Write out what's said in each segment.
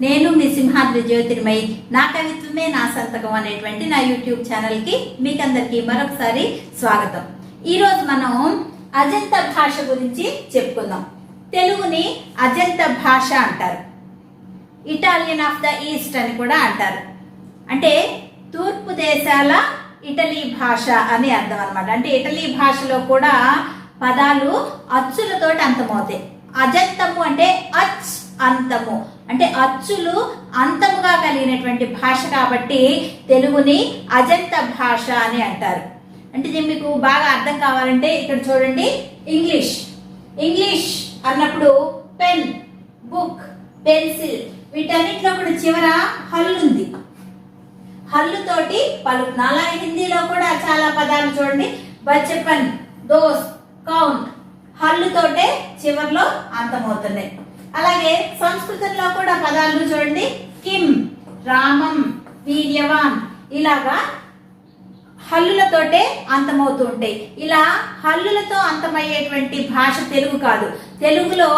నేను మీ సింహాద్రి జ్యోతిర్మయి. నా కవిత్వమే నా సంతకం అనేటువంటి నా యూట్యూబ్ ఛానల్కి మీకందరికీ మరొకసారి స్వాగతం. ఈరోజు మనం అజంత భాష గురించి చెప్పుకుందాం. తెలుగుని అజంత భాష అంటారు. ఇటాలియన్ ఆఫ్ ద ఈస్ట్ అని కూడా అంటారు. అంటే తూర్పు దేశాల ఇటలీ భాష అని అర్థం అనమాట అంటే ఇటలీ భాషలో కూడా పదాలు అచ్చులతోటి అంతమవుతాయి. అజంతము అంటే అచ్ అంతము. అంటే అచ్చులు అంతముగా కలిగినటువంటి భాష కాబట్టి తెలుగుని అజంత భాష అని అంటారు. అంటే ఇది మీకు బాగా అర్థం కావాలంటే ఇక్కడ చూడండి ఇంగ్లీష్. ఇంగ్లీష్ అన్నప్పుడు పెన్ బుక్ పెన్సిల్ వీటన్నిటిలో కూడా చివర హల్లుంది. హల్లుతోటి పలుకున అలాగే హిందీలో కూడా చాలా పదాలు చూడండి. బచ్చపన్ దోస్ కౌంట్. హల్లుతోటే చివర్లో అంతమవుతున్నాయి. అలాగే సంస్కృతంలో కూడా పదాలు చూడండి. కిమ్ రామం వీర్యవాన్. ఇలాగా హల్లులతోటే అంతమవుతూ ఉంటాయి ఇలా హల్లులతో అంతమయ్యేటువంటి భాష తెలుగు కాదు. తెలుగులో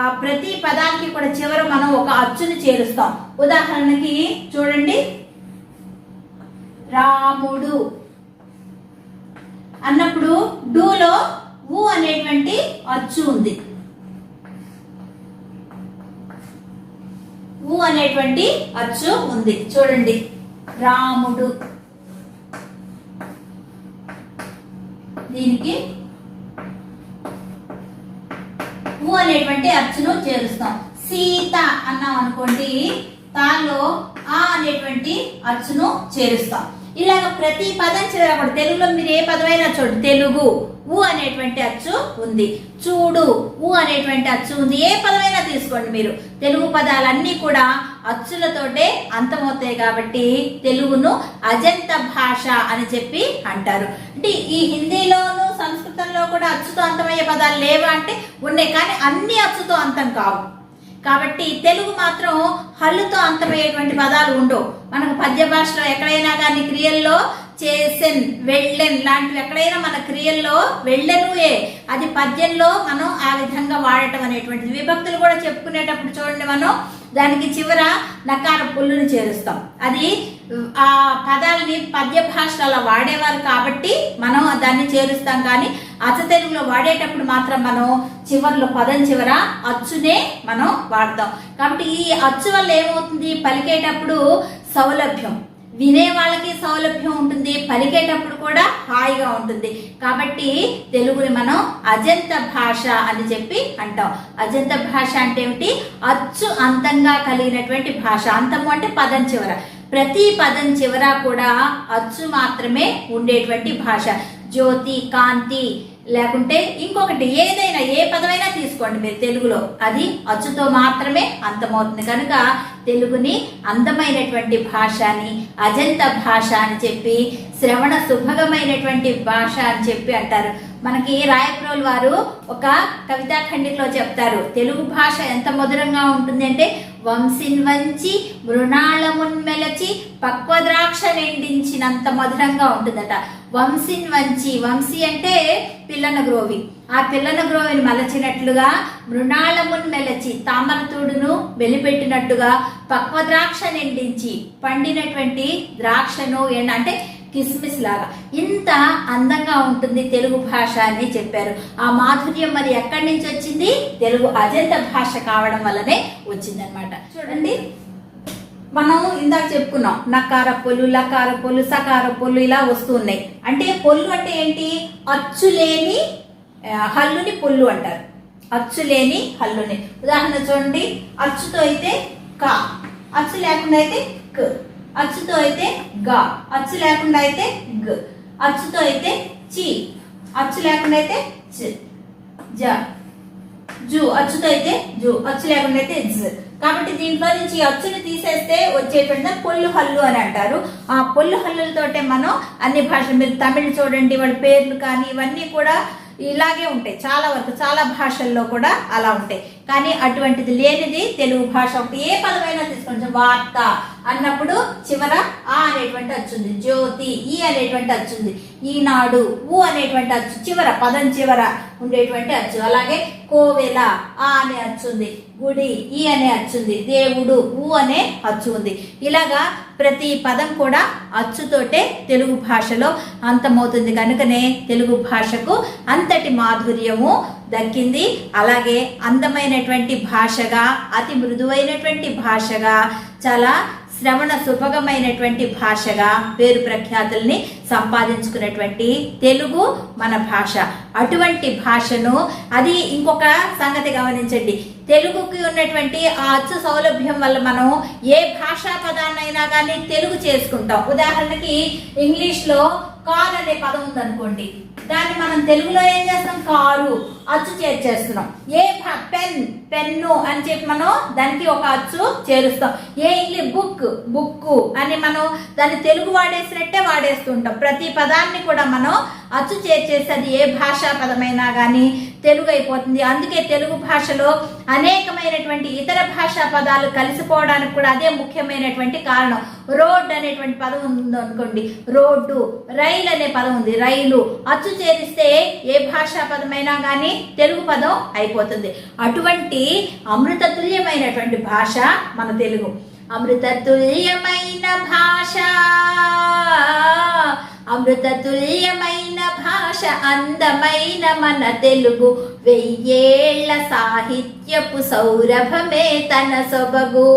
ఆ ప్రతి పదానికి కూడా చివర మనం ఒక అచ్చును చేరుస్తాం. ఉదాహరణకి చూడండి. రాముడు అన్నప్పుడు డూలో ఊ అనేటువంటి అచ్చు ఉంది ఊ అనేటువంటి అచ్చు ఉంది. చూడండి. రాముడు. దీనికి ఊ అనేటువంటి అచ్చును చేరుస్తాం. సీత అన్నాం అనుకోండి. తాలో ఆ అనేటువంటి అచ్చును చేరుస్తాం. ఇలాగ ప్రతి పదం చదివినప్పుడు తెలుగులో మీరు ఏ పదమైనా చూడండి. తెలుగు ఊ అనేటువంటి అచ్చు ఉంది. చూడు ఊ అనేటువంటి అచ్చు ఉంది. ఏ పదమైనా తీసుకోండి మీరు. తెలుగు పదాలన్నీ కూడా అచ్చులతోటే అంతమవుతాయి కాబట్టి తెలుగును అజంత భాష అని చెప్పి అంటారు. అంటే ఈ హిందీలోను సంస్కృతంలో కూడా అచ్చుతో అంతమయ్యే పదాలు లేవా అంటే ఉన్నాయి. కానీ అన్ని అచ్చుతో అంతం కావు. కాబట్టి తెలుగు మాత్రం హల్లుతో అంతమయ్యేటువంటి పదాలు ఉండవు. మనకు పద్య భాషలో ఎక్కడైనా కానీ క్రియల్లో చేసెన్ వెళ్ళెన్ లాంటివి ఎక్కడైనా మన క్రియల్లో వెళ్ళెనుయే. అది పద్యంలో మనం ఆ విధంగా వాడటం అనేటువంటిది. విభక్తులు కూడా చెప్పుకునేటప్పుడు చూడండి మనం దానికి చివర నకార పుల్లుని చేరుస్తాం. అది ఆ పదాలని పద్య భాషలో అలా వాడేవారు కాబట్టి మనం దాన్ని చేరుస్తాం. కానీ అచ్చ తెలుగులో వాడేటప్పుడు మాత్రం మనం చివరిలో పదం చివర అచ్చునే మనం వాడతాం. కాబట్టి ఈ అచ్చు వల్ల ఏమవుతుంది? పలికేటప్పుడు సౌలభ్యం. వినే వాళ్ళకి సౌలభ్యం ఉంటుంది పలికేటప్పుడు కూడా హాయిగా ఉంటుంది. కాబట్టి తెలుగుని మనం అజంత భాష అని చెప్పి అంటాం. అజంత భాష అంటే ఏమిటి? అచ్చు అంతంగా కలిగినటువంటి భాష. అంతము అంటే పదం చివర. ప్రతి పదం చివర కూడా అచ్చు మాత్రమే ఉండేటువంటి భాష. జ్యోతి కాంతి లేకుంటే ఇంకొకటి ఏదైనా ఏ పదమైనా తీసుకోండి మీరు తెలుగులో. అది అచ్చుతో మాత్రమే అంతమవుతుంది. కనుక తెలుగుని అందమైనటువంటి భాష అని అజంత భాష అని చెప్పి శ్రవణ సుభగమైనటువంటి భాష అని చెప్పి అంటారు. మనకి రాయప్రోలు వారు ఒక కవితా ఖండికలో చెప్తారు. తెలుగు భాష ఎంత మధురంగా ఉంటుంది అంటే వంశిన్ వంచి మృణాళమున్మెలచి పక్వద్రాక్ష నిండించినంత మధురంగా ఉంటుందట. వంశిన్ వంచి వంశీ అంటే పిల్లన గ్రోవి. ఆ పిల్లన గ్రోవిని మలచినట్లుగా మృణాళమున్ మెలచి తామరతూడును వెలిపెట్టినట్టుగా పక్వద్రాక్ష నిండించి పండినటువంటి ద్రాక్షను ఏంట- అంటే కిస్మిస్ లాగా. ఇంత అందంగా ఉంటుంది తెలుగు భాష అని చెప్పారు. ఆ మాధుర్యం మరి ఎక్కడి నుంచి వచ్చింది? తెలుగు అజంత భాష కావడం వల్లనే వచ్చిందనమాట చూడండి. మనం ఇందాక చెప్పుకున్నాం నకార పొల్లు లకార పొల్లు సకార పొల్లు ఇలా వస్తూ ఉన్నాయి. అంటే పొల్లు అంటే ఏంటి? అచ్చు లేని హల్లుని పొల్లు అంటారు. అచ్చు లేని హల్లుని. ఉదాహరణ చూడండి. అచ్చుతో అయితే కా. అచ్చు లేకుండా అయితే క. అచ్చుతో అయితే గా. అచ్చు లేకుండా అయితే గ. అచ్చుతో అయితే చి. అచ్చు లేకుండా అయితే చ జ. జు. అచ్చుతో అయితే జు. అచ్చు లేకుండా అయితే జ. కాబట్టి దీంట్లో నుంచి ఈ అచ్చుని తీసేస్తే వచ్చేటువంటి పొల్లు హల్లు అని అంటారు. ఆ పొల్లు హల్లులతోటే మనం అన్ని భాషలు మీరు తమిళ్ చూడండి వాళ్ళ పేర్లు కానీ ఇవన్నీ కూడా ఇలాగే ఉంటాయి. చాలా వరకు చాలా భాషల్లో కూడా అలా ఉంటాయి. కానీ అటువంటిది లేనిది తెలుగు భాష ఒక ఏ పదమైనా తీసుకోండి వార్త అన్నప్పుడు చివర ఆ అనేటువంటి వచ్చింది జ్యోతి ఈ అనేటువంటి వచ్చింది ఈనాడు ఊ అనేటువంటి అచ్చు చివర పదం చివర ఉండేటువంటి అచ్చు. అలాగే కోవెల ఆ అనే అచ్చుంది గుడి ఈ అనే అచ్చుంది దేవుడు ఊ అనే అచ్చు ఉంది. ఇలాగా ప్రతి పదం కూడా అచ్చుతోటే తెలుగు భాషలో అంతమవుతుంది. కనుకనే తెలుగు భాషకు అంతటి మాధుర్యము దక్కింది. అలాగే అందమైనటువంటి భాషగా అతి మృదువైనటువంటి భాషగా చాలా శ్రవణ సుభగమైనటువంటి భాషగా పేరు ప్రఖ్యాతుల్ని సంపాదించుకున్నటువంటి తెలుగు మన భాష. అటువంటి భాషను అది ఇంకొక సంగతి గమనించండి. తెలుగుకి ఉన్నటువంటి ఆ అచ్చు సౌలభ్యం వల్ల మనం ఏ భాషా పదాన్నైనా కానీ తెలుగు చేసుకుంటాం. ఉదాహరణకి ఇంగ్లీష్లో కార్ అనే పదం ఉందనుకోండి దాన్ని మనం తెలుగులో ఏం చేస్తాం కారు అచ్చు చేర్చేస్తున్నాం. ఏ పెన్ పెన్ను అని చెప్పి మనం దానికి ఒక అచ్చు చేరుస్తాం. ఏ ఇంగ్లీష్ బుక్ బుక్కు అని మనం దాన్ని తెలుగు వాడేసినట్టే వాడేస్తుంటాం. ప్రతి పదాన్ని కూడా మనం అచ్చు చేర్చేసి అది ఏ భాషా పదమైనా కానీ తెలుగు అయిపోతుంది. అందుకే తెలుగు భాషలో అనేకమైనటువంటి ఇతర భాషా పదాలు కలిసిపోవడానికి కూడా అదే ముఖ్యమైనటువంటి కారణం. రోడ్ అనేటువంటి పదం ఉంది అనుకోండి రోడ్డు రైలు అనే పదం ఉంది రైలు. అచ్చు చేరిస్తే ఏ భాషా పదమైనా కానీ తెలుగు పదం అయిపోతుంది. అటువంటి అమృత తుల్యమైనటువంటి భాష మన తెలుగు. అమృత తుల్యమైన భాష అమృతతుల్యమైన భాష అందమైన మన తెలుగు. వెయ్యేళ్ళ సాహిత్యపు సౌరభమే తన సొబగు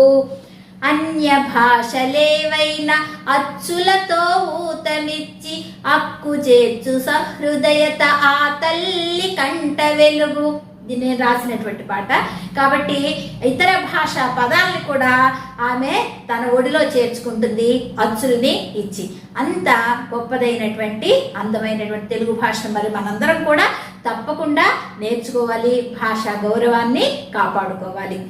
అన్య భాషలేవైన అచ్చులతో ఊతమిచ్చి అక్కు చేర్చు సహృదయత ఆ తల్లి కంట వెలుగు. ఇది నేను రాసినటువంటి పాట. కాబట్టి ఇతర భాషా పదాలను కూడా ఆమె తన ఒడిలో చేర్చుకుంటుంది అచ్చుల్ని ఇచ్చి. అంత గొప్పదైనటువంటి అందమైనటువంటి తెలుగు భాషను మరి మనందరం కూడా తప్పకుండా నేర్చుకోవాలి భాషా గౌరవాన్ని కాపాడుకోవాలి.